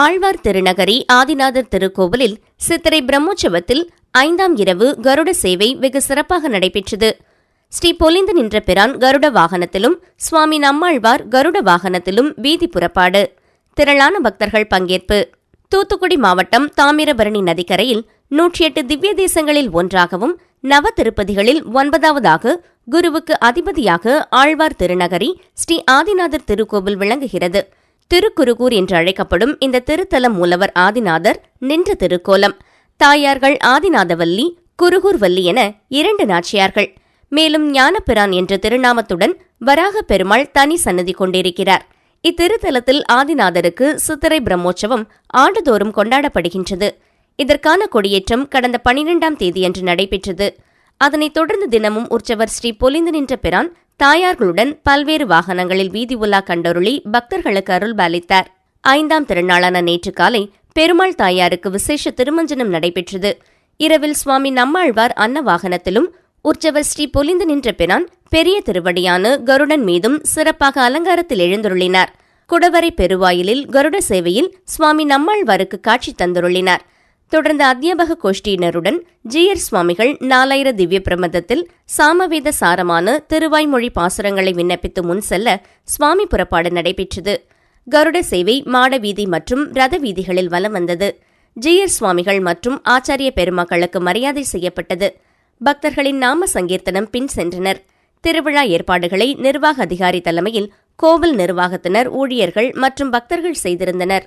ஆழ்வார் திருநகரி ஆதிநாதர் திருக்கோவிலில் சித்திரை பிரம்மோற்சவத்தில் ஐந்தாம் இரவு கருட சேவை வெகு சிறப்பாக நடைபெற்றது. ஸ்ரீ பொலிந்து நின்ற பிரான் கருட வாகனத்திலும் சுவாமி நம்மாழ்வார் கருட வாகனத்திலும் வீதி புறப்பாடு. திரளான பக்தர்கள் பங்கேற்பு. தூத்துக்குடி மாவட்டம் தாமிரபரணி நதிக்கரையில் நூற்றி எட்டு திவ்ய தேசங்களில் ஒன்றாகவும் நவ திருப்பதிகளில் ஒன்பதாவதாக குருவுக்கு அதிபதியாக ஆழ்வார் திருநகரி ஸ்ரீ ஆதிநாதர் திருக்கோவில் விளங்குகிறது. திருக்குருகூர் என்று அழைக்கப்படும் இந்த திருத்தல மூலவர் ஆதிநாதர் நின்ற திருக்கோலம். தாயார்கள் ஆதிநாதவல்லி குருகூர்வல்லி என இரண்டு நாச்சியார்கள். மேலும் ஞானபிரான் என்ற திருநாமத்துடன் வராக பெருமாள் தனி சன்னதி கொண்டிருக்கிறார். இத்திருத்தலத்தில் ஆதிநாதருக்கு சித்திரை பிரம்மோற்சவம் ஆண்டுதோறும் கொண்டாடப்படுகின்றது. இதற்கான கொடியேற்றம் கடந்த பனிரெண்டாம் தேதியன்று நடைபெற்றது. அதனைத் தொடர்ந்து தினமும் உற்சவர் ஸ்ரீ பொலிந்து நின்ற பிரான் தாயார்களுடன் பல்வேறு வாகனங்களில் வீதி உலா கண்டருளி பக்தர்களுக்கு அருள் பாலித்தார். ஐந்தாம் திருநாளான நேற்று காலை பெருமாள் தாயாருக்கு விசேஷ திருமஞ்சனம் நடைபெற்றது. இரவில் சுவாமி நம்மாழ்வார் அன்ன வாகனத்திலும் உற்சவர் ஸ்ரீ பொலிந்து நின்ற பிரான் பெரிய திருவடியான கருடன் மீதும் சிறப்பாக அலங்காரத்தில் எழுந்துருளினார். குடவரை பெருவாயிலில் கருட சேவையில் சுவாமி நம்மாழ்வாருக்கு காட்சி தந்துருளினார். தொடர்ந்து அத்தியாபக கோஷ்டியினருடன் ஜியர் சுவாமிகள் நாலாயிர திவ்ய பிரபந்தத்தில் சாமவேத சாரமான திருவாய்மொழி பாசுரங்களை விண்ணப்பித்து முன் செல்ல சுவாமி புறப்பாடு நடைபெற்றது. கருட சேவை மாட வீதி மற்றும் ரத வீதிகளில் வலம் வந்தது. ஜியர் சுவாமிகள் மற்றும் ஆச்சாரிய பெருமக்களுக்கு மரியாதை செய்யப்பட்டது. பக்தர்களின் நாம சங்கீர்த்தனம் பின் சென்றனர். திருவிழா ஏற்பாடுகளை நிர்வாக அதிகாரி தலைமையில் கோவில் நிர்வாகத்தினர் ஊழியர்கள் மற்றும் பக்தர்கள் செய்திருந்தனர்.